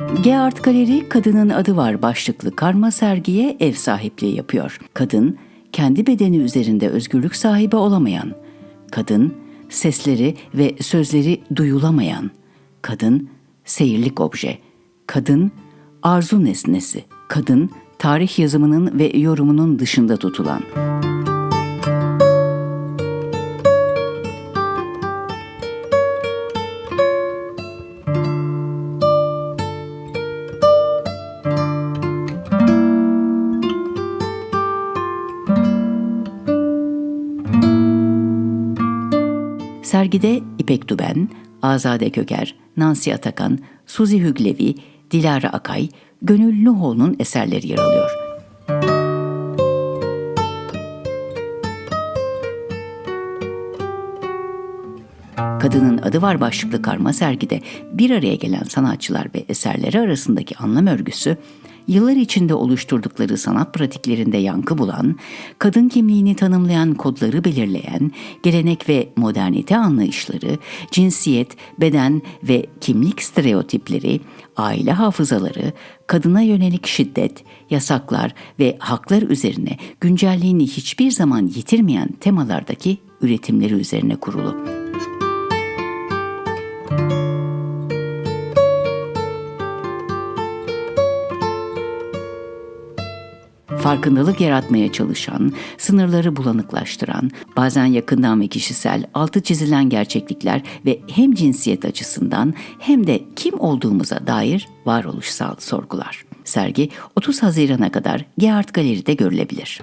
G-Art Galeri Kadının Adı Var başlıklı karma sergiye ev sahipliği yapıyor. Kadın, kendi bedeni üzerinde özgürlük sahibi olamayan, kadın, sesleri ve sözleri duyulamayan, kadın, seyirlik obje, kadın, arzu nesnesi, kadın, tarih yazımının ve yorumunun dışında tutulan. Sergide İpek Düben, Azade Köker, Nancy Atakan, Suzi Hüglevi, Dilara Akay, Gönül Nuhoğlu'nun eserleri yer alıyor. Kadının adı var başlıklı karma sergide bir araya gelen sanatçılar ve eserleri arasındaki anlam örgüsü, yıllar içinde oluşturdukları sanat pratiklerinde yankı bulan, kadın kimliğini tanımlayan kodları belirleyen, gelenek ve modernite anlayışları, cinsiyet, beden ve kimlik stereotipleri, aile hafızaları, kadına yönelik şiddet, yasaklar ve haklar üzerine güncelliğini hiçbir zaman yitirmeyen temalardaki üretimleri üzerine kurulu. Farkındalık yaratmaya çalışan, sınırları bulanıklaştıran, bazen yakından ve kişisel, altı çizilen gerçeklikler ve hem cinsiyet açısından hem de kim olduğumuza dair varoluşsal sorgular. Sergi 30 Haziran'a kadar Geart Galeri'de görülebilir.